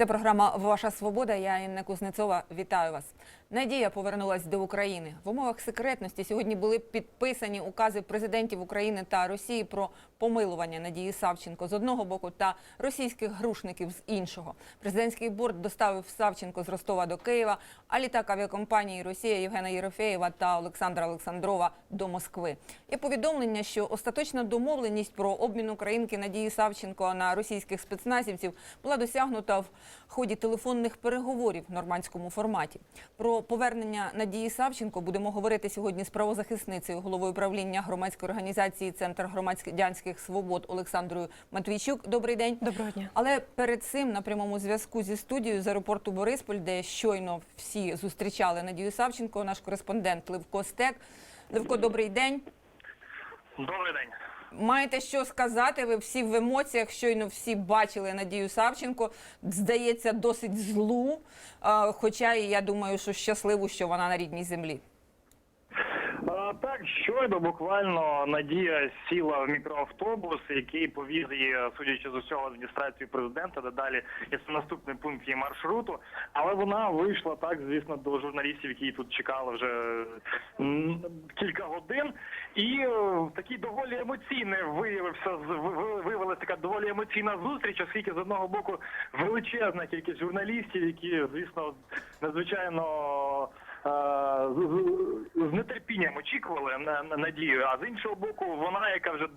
Це програма Ваша свобода. Я Інна Кузнецова. Вітаю вас. Надія повернулась до України. В умовах секретності сьогодні були підписані укази президентів України та Росії про помилування Надії Савченко з одного боку та російських грушників з іншого. Президентський борт доставив Савченко з Ростова до Києва, а літак авіакомпанії Росія Євгена Єрофеєва та Олександра Олександрова до Москви. Є повідомлення, що остаточна домовленість про обмін українки Надії Савченко на російських спецназівців була досягнута в ході телефонних переговорів в нормандському форматі. Про повернення Надії Савченко будемо говорити сьогодні з правозахисницею, головою правління громадської організації Центр громадських свобод Олександрою Матвійчук. Добрий день. Доброго дня. Але перед цим на прямому зв'язку зі студією з аеропорту Борисполь, де щойно всі зустрічали Надію Савченко, наш кореспондент Левко Стек. Левко, добрий день. Добрий день. Маєте що сказати? Ви всі в емоціях, щойно всі бачили Надію Савченко. Здається, досить злу. Хоча я думаю, що щасливу, що вона на рідній землі. А, так, щойно буквально Надія сіла в мікроавтобус, який повіз її, судячи з усього, адміністрацію президента, де далі є наступний пункт її маршруту. Але вона вийшла так, звісно, до журналістів, які тут чекали вже кілька годин. І е, такий доволі емоційний виявився виявилася така доволі емоційна зустріч, оскільки з одного боку величезна кількість журналістів, які, звісно, надзвичайно. З- нетерпінням очікували на, на надію. А з іншого боку, вона, яка вже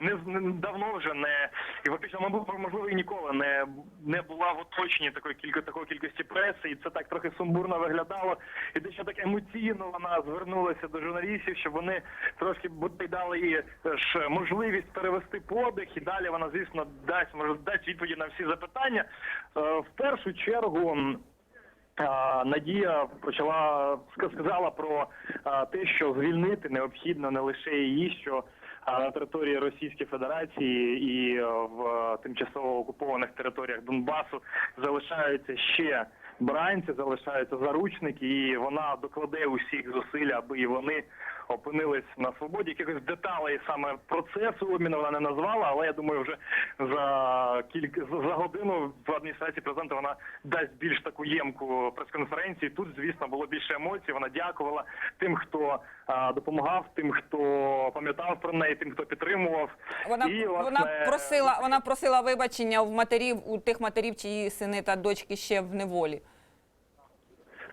не, не давно вже не і фактично, мабуть, можливо, і ніколи не, не була в оточенні такої кілька такої кількості преси, і це так трохи сумбурно виглядало. І дещо так емоційно вона звернулася до журналістів, щоб вони трошки бодай дали їй е, ж можливість перевести подих, і далі вона, звісно, дасть може дасть відповіді на всі запитання. Е, В першу чергу. Надія почала сказала про те, що звільнити необхідно не лише її, що на території Російської Федерації і в тимчасово окупованих територіях Донбасу залишаються ще бранці, залишаються заручники, і вона докладе усіх зусиль, аби і вони опинились на свободі. Якихось деталей саме процесу обміну вона не назвала, але я думаю, вже за кілька за годину в адміністрації президента вона дасть більш таку ємку прес-конференції. Тут, звісно, було більше емоцій. Вона дякувала тим, хто а, допомагав, тим, хто пам'ятав про неї, тим, хто підтримував. Вона І, власне, вона просила, вона просила вибачення в матерів у тих матерів, чиї сини та дочки ще в неволі.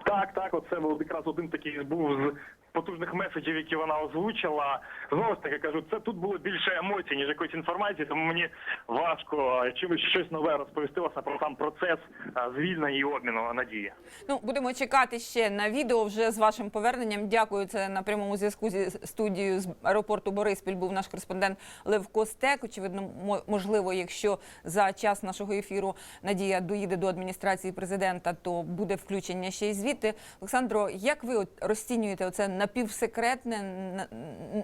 Так, так, оце якраз один такий був з потужних меседжів, які вона озвучила. Знову ж таки кажу, це тут було більше емоцій, ніж якоїсь інформації, тому мені важко чимось щось нове розповісти власне про сам процес звільнення і обміну надії. Ну, будемо чекати ще на відео вже з вашим поверненням. Дякую. Це на прямому зв'язку зі студією з аеропорту Бориспіль був наш кореспондент Левко Стек. Очевидно, мо- можливо, якщо за час нашого ефіру Надія доїде до адміністрації президента, то буде включення ще й звідти. Олександро, як ви розцінюєте оце напівсекретне, на-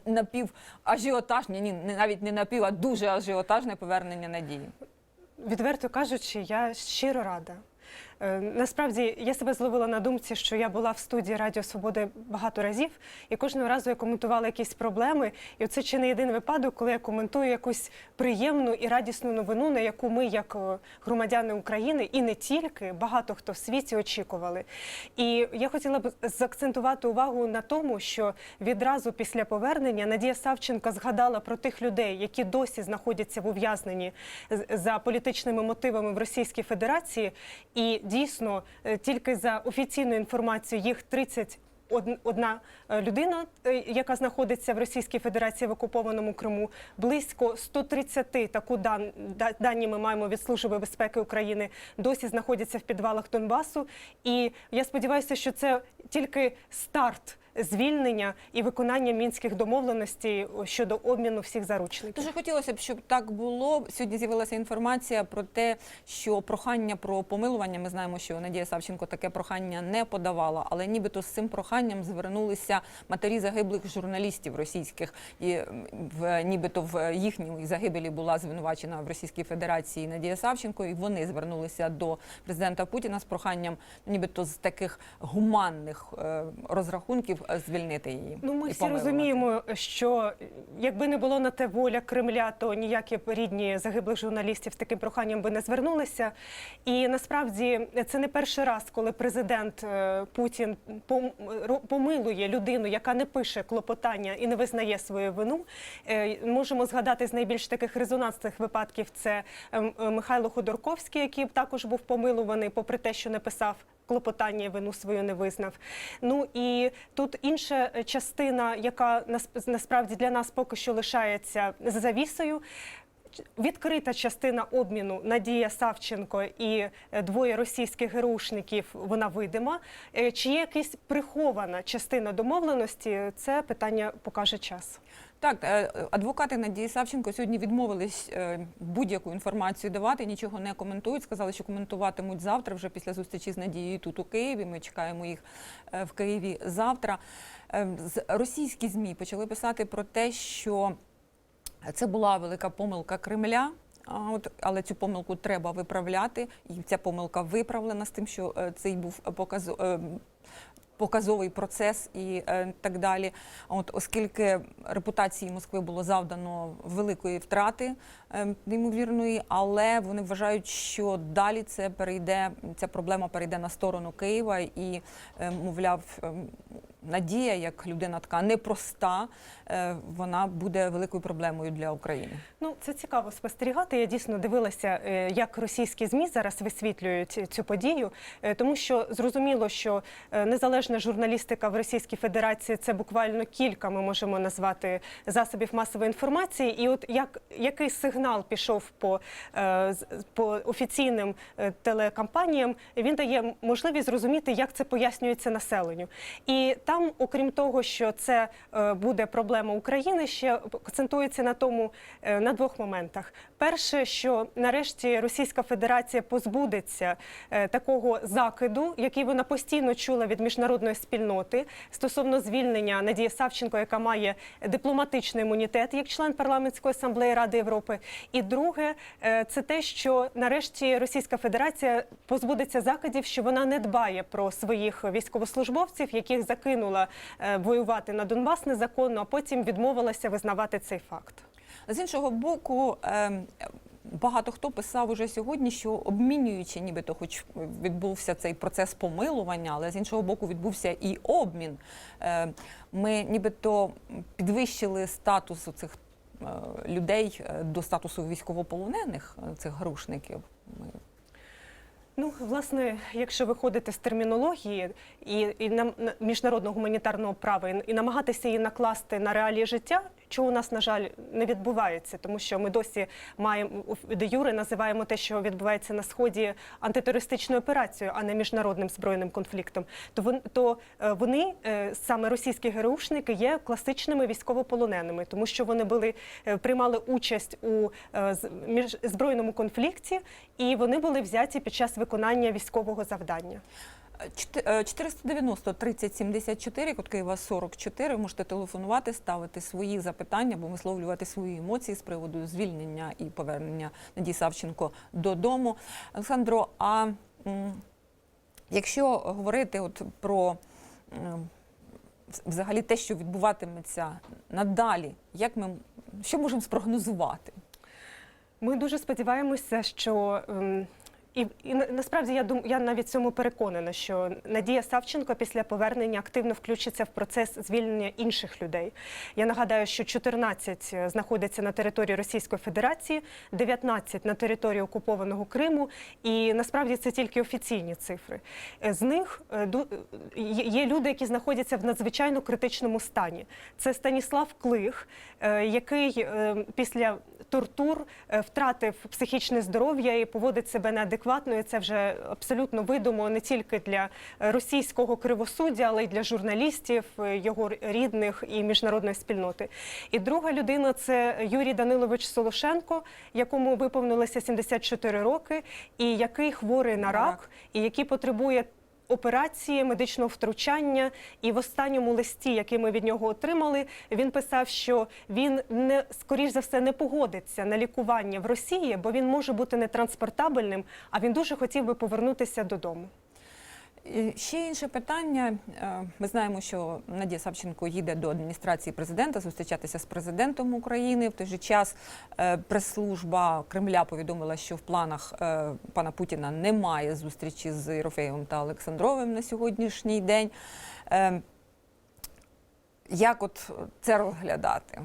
напіважіотажне, ні, навіть не напів, а дуже ажіотажне повернення Надії? Відверто кажучи, я щиро рада. Е, Насправді я себе зловила на думці, що я була в студії Радіо Свободи багато разів, і кожного разу я коментувала якісь проблеми. І це чи не єдиний випадок, коли я коментую якусь приємну і радісну новину, на яку ми, як е, громадяни України, і не тільки багато хто в світі очікували. І я хотіла б заакцентувати увагу на тому, що відразу після повернення Надія Савченко згадала про тих людей, які досі знаходяться в ув'язненні за політичними мотивами в Російській Федерації. І дійсно е, тільки за офіційною інформацією їх 30 Одна е, людина, е, яка знаходиться в Російській Федерації в окупованому Криму, близько 130, таку дан, дані ми маємо від Служби безпеки України, досі знаходяться в підвалах Донбасу. І я сподіваюся, що це тільки старт звільнення і виконання мінських домовленостей щодо обміну всіх заручників. Дуже хотілося б, щоб так було. Сьогодні з'явилася інформація про те, що прохання про помилування. Ми знаємо, що Надія Савченко таке прохання не подавала, але нібито з цим проханням звернулися матері загиблих журналістів російських, і в нібито в їхній загибелі була звинувачена в Російській Федерації Надія Савченко, і вони звернулися до президента Путіна з проханням, нібито з таких гуманних е, розрахунків звільнити її. Ну, ми і всі помилувати. розуміємо, що якби не було на те воля Кремля, то ніякі рідні загиблих журналістів з таким проханням би не звернулися. І насправді це не перший раз, коли президент е, Путін пом- помилує людину, яка не пише клопотання і не визнає свою вину. Е, Можемо згадати з найбільш таких резонансних випадків це ем, Михайло Ходорковський, який також був помилуваний, попри те, що не писав клопотання вину свою не визнав. Ну і тут інша частина, яка нас- насправді для нас поки що лишається завісою. Відкрита частина обміну Надія Савченко і е, двоє російських ГРУшників, вона видима. Е, Чи є якась прихована частина домовленості? Це питання покаже час. Так, е, адвокати Надії Савченко сьогодні відмовились будь-яку інформацію давати, нічого не коментують. Сказали, що коментуватимуть завтра, вже після зустрічі з Надією тут у Києві. Ми чекаємо їх в Києві завтра. Російські змі почали писати про те, що це була велика помилка Кремля. А от, але цю помилку треба виправляти, і ця помилка виправлена з тим, що е, цей був показ, е, показовий процес і е, так далі. От, оскільки репутації Москви було завдано великої втрати, неймовірної, але вони вважають, що далі це перейде, ця проблема перейде на сторону Києва і, мовляв, е, Надія, як людина така непроста, е, вона буде великою проблемою для України. Ну, це цікаво спостерігати. Я дійсно дивилася, е, як російські змі зараз висвітлюють цю подію, е, тому що зрозуміло, що е, незалежна журналістика в Російській Федерації це буквально кілька, ми можемо назвати засобів масової інформації. І от як який сигнал пішов по, е, по офіційним е, телекампаніям, він дає можливість зрозуміти, як це пояснюється населенню. І там, окрім того, що це е, буде проблема України, ще акцентується на тому е, на двох моментах. Перше, що нарешті Російська Федерація позбудеться е, такого закиду, який вона постійно чула від міжнародної спільноти стосовно звільнення Надії Савченко, яка має дипломатичний імунітет як член парламентської асамблеї Ради Європи. І друге, це те, що нарешті Російська Федерація позбудеться закидів, що вона не дбає про своїх військовослужбовців, яких закинула е, воювати на Донбас незаконно, а потім відмовилася визнавати цей факт. З іншого боку, ем, багато хто писав уже сьогодні, що обмінюючи, нібито, хоч відбувся цей процес помилування, але з іншого боку відбувся і обмін. Е, Ми нібито підвищили статус цих людей е, до статусу військовополонених е, цих грушників. Ну, власне, якщо виходити з термінології і, і на, на міжнародного гуманітарного права і, і намагатися її накласти на реалії життя, чого у нас, на жаль, не відбувається, тому що ми досі маємо де юре називаємо те, що відбувається на сході антитерористичною операцією, а не міжнародним збройним конфліктом. То вон то е, вони е, саме російські ГРУшники є класичними військовополоненими, тому що вони були е, приймали участь у збройному конфлікті, і вони були взяті під час виконання військового завдання. Чти- е, 490 30 74, код Києва 44. Можете телефонувати, ставити свої запитання або висловлювати свої емоції з приводу звільнення і повернення Надії Савченко додому. Олександро, а якщо говорити от про взагалі те, що відбуватиметься надалі, як ми що можемо спрогнозувати? Ми дуже сподіваємося, що ем, і, і насправді я дум, я навіть цьому переконана, що Надія Савченко після повернення активно включиться в процес звільнення інших людей. Я нагадаю, що 14 знаходяться на території Російської Федерації, 19 на території окупованого Криму, і насправді це тільки офіційні цифри. Е, З них е, е, є люди, які знаходяться в надзвичайно критичному стані. Це Станіслав Клих, е, який е, після тортур е, втратив психічне здоров'я і поводить себе неадекватно. І це вже абсолютно видимо не тільки для російського кривосуддя, але й для журналістів, його рідних і міжнародної спільноти. І друга людина це Юрій Данилович Солошенко, якому виповнилося 74 роки, і який хворий на рак, і який потребує операції, медичного втручання. І в останньому листі, який ми від нього отримали, він писав, що він не скоріш за все не погодиться на лікування в Росії, бо він може бути нетранспортабельним, а він дуже хотів би повернутися додому. Ще інше питання. Е, Ми знаємо, що Надія Савченко їде до адміністрації президента зустрічатися з президентом України. В той же час е, прес-служба Кремля повідомила, що в планах е, пана Путіна немає зустрічі з Єрофеєвим та Олександровим на сьогоднішній день. Як от це розглядати?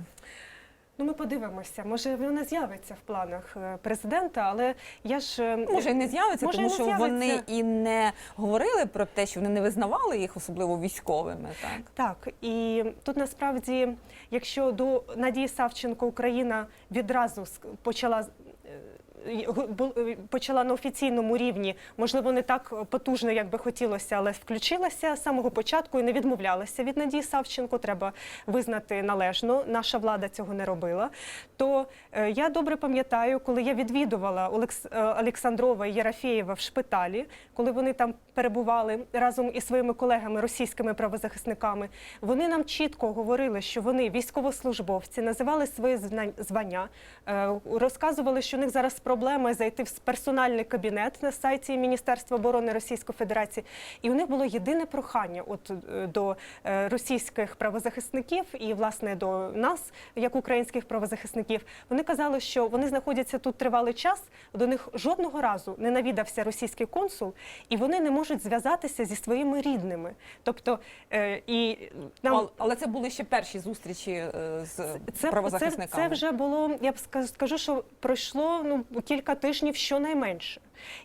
Ну, ми подивимося. Може, вона з'явиться в планах е, президента, але я ж е, Може, і не з'явиться, тому не що з'явиться. вони і не говорили про те, що вони не визнавали їх, особливо військовими. Так Так, і тут насправді, якщо до Надії Савченко Україна відразу почала. Е, Почала на офіційному рівні, можливо, не так потужно, як би хотілося, але включилася з самого початку і не відмовлялася від Надії Савченко. Треба визнати належно. Наша влада цього не робила. То е, я добре пам'ятаю, коли я відвідувала Олекс... е, Олександрова і Єрафєєва в шпиталі, коли вони там перебували разом із своїми колегами, російськими правозахисниками, вони нам чітко говорили, що вони військовослужбовці, називали свої звання, розказували, що у них зараз проблема зайти в персональний кабінет на сайті Міністерства оборони Російської Федерації. І у них було єдине прохання от е, до е, російських правозахисників і власне до нас, як українських правозахисників. Вони казали, що вони знаходяться тут тривалий час. До них жодного разу не навідався російський консул, і вони не можуть зв'язатися зі своїми рідними. Тобто е, і нам Але- це були ще перші зустрічі з це, це, правозахисниками. це вже було, я б скажу, що пройшло ну, кілька тижнів щонайменше.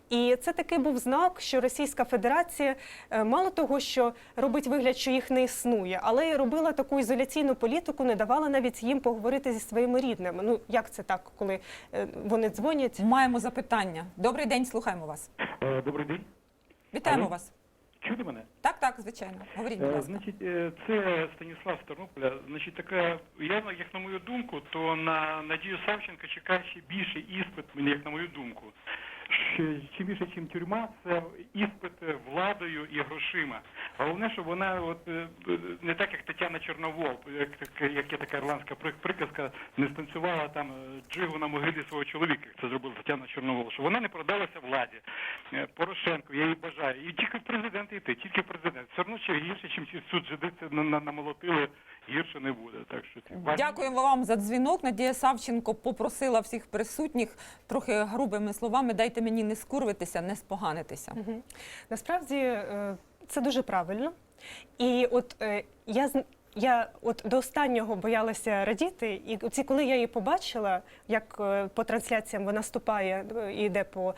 І це такий був знак, що Російська Федерація е, мало того, що робить вигляд, що їх не існує, але й робила таку ізоляційну політику, не давала навіть їм поговорити зі своїми рідними. Ну як це так, коли е, вони дзвонять? Маємо запитання. Добрий день, слухаємо вас. Е, Добрий день. Вітаємо Алло. вас. Чути мене? Так, звичайно. Говоріть, будь Е, ласка. Значить, е, це Станіслав Тернополя. Значить, така я як на мою думку, то на Надію Савченка чекає ще більший іспит, мені як на мою думку. Ще більше, ніж тюрма, це іспит владою і грошима. Головне, щоб вона от е, не так, як Тетяна Чорновол, як, як є така ірландська приказка, не станцювала там е, джигу на могилі свого чоловіка, як це зробила Тетяна Чорновол, що вона не продалася владі. Е, Порошенко, я їй бажаю. І тільки в президент йти, тільки в президент. Все одно ще гірше, чим суд на- намолотили, гірше не буде. Так що Дякуємо вам за дзвінок. Надія Савченко попросила всіх присутніх трохи грубими словами. Дайте мені не скурвитися, не споганитися. Угу. Насправді е, це дуже правильно. І от е, я я от до останнього боялася радіти, і ці, коли я її побачила, як е, по трансляціям вона ступає і йде по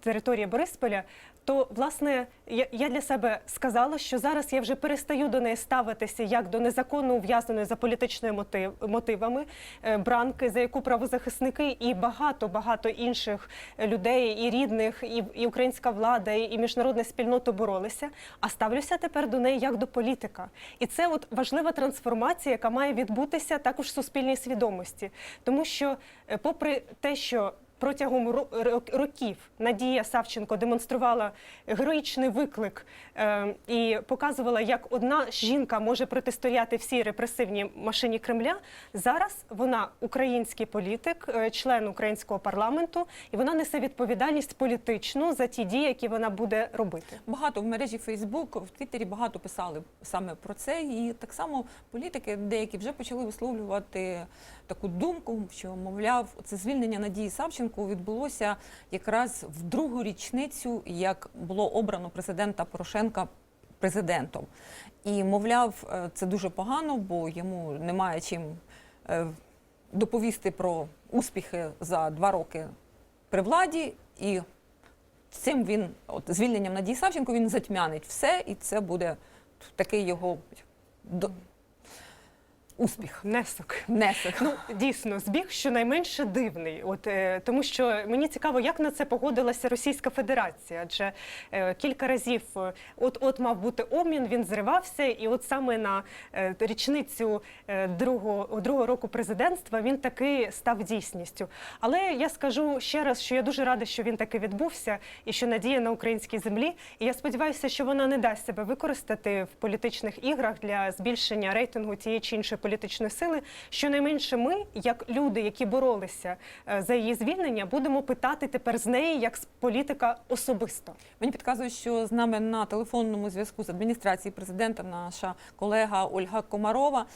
території Борисполя, то власне я, для себе сказала, що зараз я вже перестаю до неї ставитися як до незаконно ув'язненої за політичними мотив, мотивами е, бранки, за яку правозахисники і багато багато інших людей, і рідних, і, і українська влада, і, і міжнародна спільнота боролися. А ставлюся тепер до неї як до політика. І це от важлива трансформація, яка має відбутися також в суспільній свідомості, тому що, е, попри те, що Протягом ро- ро- років Надія Савченко демонструвала героїчний виклик е, і показувала, як одна жінка може протистояти всій репресивній машині Кремля. Зараз вона український політик, е, член українського парламенту, і вона несе відповідальність політичну за ті дії, які вона буде робити. Багато в мережі Фейсбук, в Твіттері багато писали саме про це. І так само політики деякі вже почали висловлювати таку думку, що мовляв, це звільнення Надії Савченко відбулося якраз в другу річницю, як було обрано президента Порошенка президентом. І мовляв, е, це дуже погано, бо йому немає чим е, доповісти про успіхи за два роки при владі. І цим він, от звільненням Надії Савченко, він затьмянить все, і це буде такий його. Успіх, Внесок. внесок. Ну дійсно збіг щонайменше дивний. От е, тому, що мені цікаво, як на це погодилася Російська Федерація. Адже е, кілька разів е, от от мав бути обмін, він зривався, і от саме на е, річницю е, другого, другого року президентства він таки став дійсністю. Але я скажу ще раз, що я дуже рада, що він таки відбувся, і що надія на українській землі. І я сподіваюся, що вона не дасть себе використати в політичних іграх для збільшення рейтингу тієї чи іншої політичної сили. Щонайменше ми, як люди, які боролися е, за її звільнення, будемо питати тепер з неї як з політика особисто. Мені підказують, що з нами на телефонному зв'язку з адміністрації президента наша колега Ольга Комарова.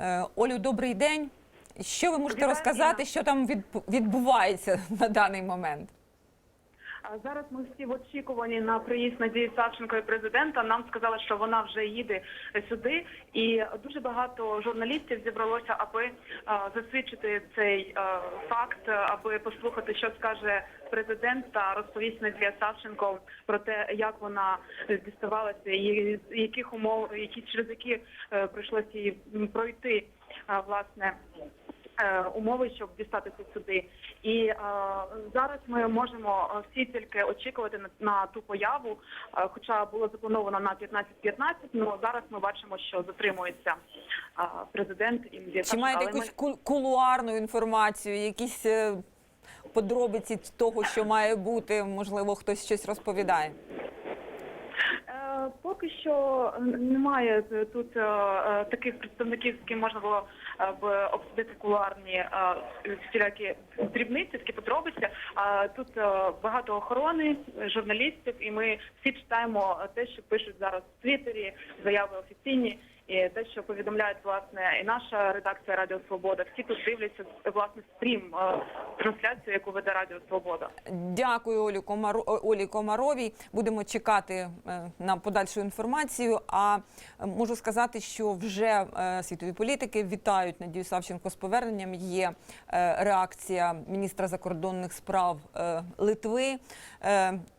Е, Олю, добрий день. Що ви можете розказати, що там відбувається на даний момент? А Зараз ми всі в очікуванні на приїзд Надії Савченко і президента. Нам сказали, що вона вже їде сюди, і дуже багато журналістів зібралося, аби засвідчити цей факт, аби послухати, що скаже президент та розповість Надія Савченко про те, як вона діставалася, і яких умов, які через які е, прийшлося їй пройти власне е, умови, щоб дістатися сюди. І е, зараз ми можемо е, всі тільки очікувати на, ту появу, е, хоча було заплановано на 15.15, але зараз ми бачимо, що затримується е, президент і Чи маєте якусь кул- кулуарну інформацію, якісь е, подробиці того, що має бути? Можливо, хтось щось розповідає? Е, Поки що немає е, тут е, е, таких представників, з ким можна було е, б обсудити кулуарні е, всілякі дрібниці, такі подробиці. А Тут е, багато охорони, журналістів, і ми всі читаємо те, що пишуть зараз в Твіттері, заяви офіційні. І те, що повідомляють власне і наша редакція Радіо Свобода, всі тут дивляться власне стрім е, трансляцію, яку веде Радіо Свобода. Дякую Олі Комаро... Олі Комаровій. Будемо чекати е, на подальшу інформацію. А е, можу сказати, що вже світові політики вітають Надію Савченко з поверненням. Є реакція міністра закордонних справ Литви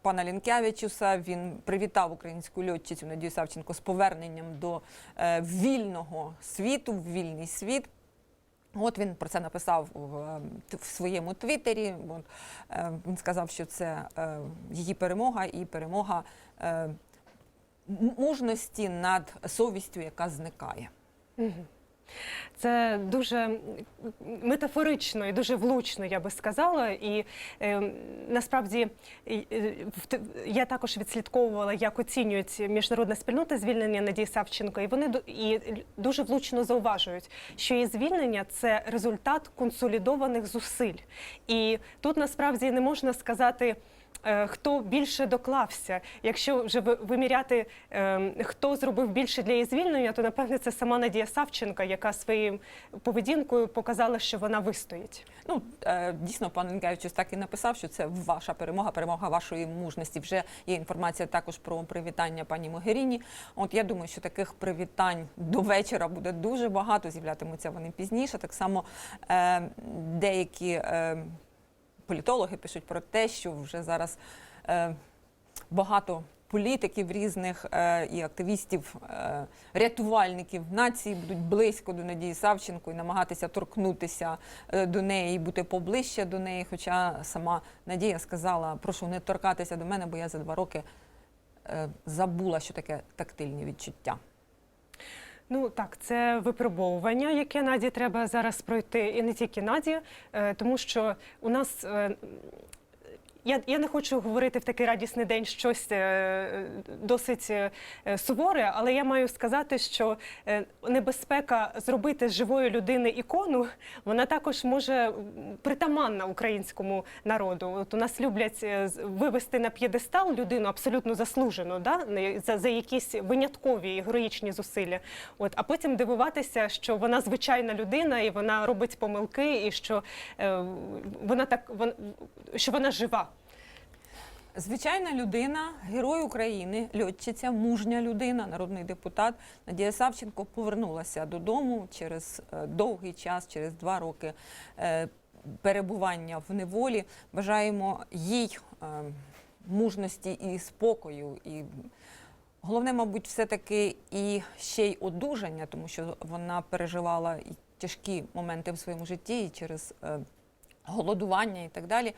пана Лінкявичуса. Він привітав українську льотчицю Надію Савченко з поверненням до вільного світу, в вільний світ. От він про це написав в, своєму твіттері. От, е, він сказав, що це е, її перемога і перемога е, мужності над совістю, яка зникає. Це дуже метафорично і дуже влучно, я би сказала. І е, насправді е, те- я також відслідковувала, як оцінюють міжнародна спільнота звільнення Надії Савченко, і вони і дуже влучно зауважують, що її звільнення це результат консолідованих зусиль. І тут насправді не можна сказати. Е, Хто більше доклався? Якщо вже ви- виміряти, е, хто зробив більше для її звільнення, то напевне це сама Надія Савченка, яка своєю поведінкою показала, що вона вистоїть. Ну е, дійсно, пан Лінкевичус так і написав, що це ваша перемога, перемога вашої мужності. Вже є інформація також про привітання пані Могеріні. От я думаю, що таких привітань до вечора буде дуже багато. З'являтимуться вони пізніше. Так само е, деякі політологи пишуть про те, що вже зараз е, багато. Політиків різних е, і активістів, е, рятувальників нації будуть близько до Надії Савченко і намагатися торкнутися до неї і бути поближче до неї. Хоча сама Надія сказала, прошу не торкатися до мене, бо я за два роки забула, що таке тактильні відчуття. Ну так, це випробовування, яке Наді треба зараз пройти, і не тільки Наді, е, тому що у нас. Я, я не хочу говорити в такий радісний день щось е, досить е, суворе, але я маю сказати, що е, небезпека зробити з живої людини ікону, вона також може притаманна українському народу. От у нас люблять вивести на п'єдестал людину абсолютно заслужено, да? за, за якісь виняткові і героїчні зусилля. От, а потім дивуватися, що вона звичайна людина і вона робить помилки, і що е, вона так вон, що вона жива. Звичайна людина, герой України, льотчиця, мужня людина, народний депутат Надія Савченко повернулася додому через е, довгий час, через два роки е, перебування в неволі. Бажаємо їй е, мужності і спокою. І головне, мабуть, все-таки і ще й одужання, тому що вона переживала тяжкі моменти в своєму житті і через. Голодування і так далі.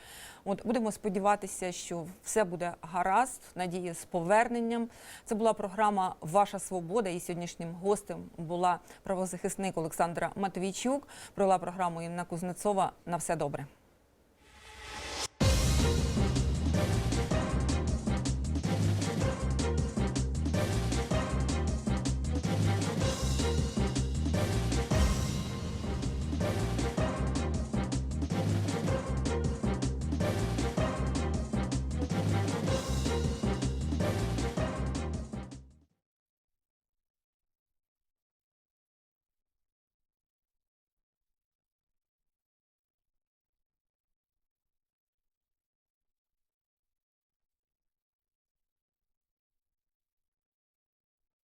От будемо сподіватися, що все буде гаразд. Надії з поверненням. Це була програма Ваша свобода. І сьогоднішнім гостем була правозахисник Олександра Матвійчук. Провела програму Інна Кузнецова. На все добре.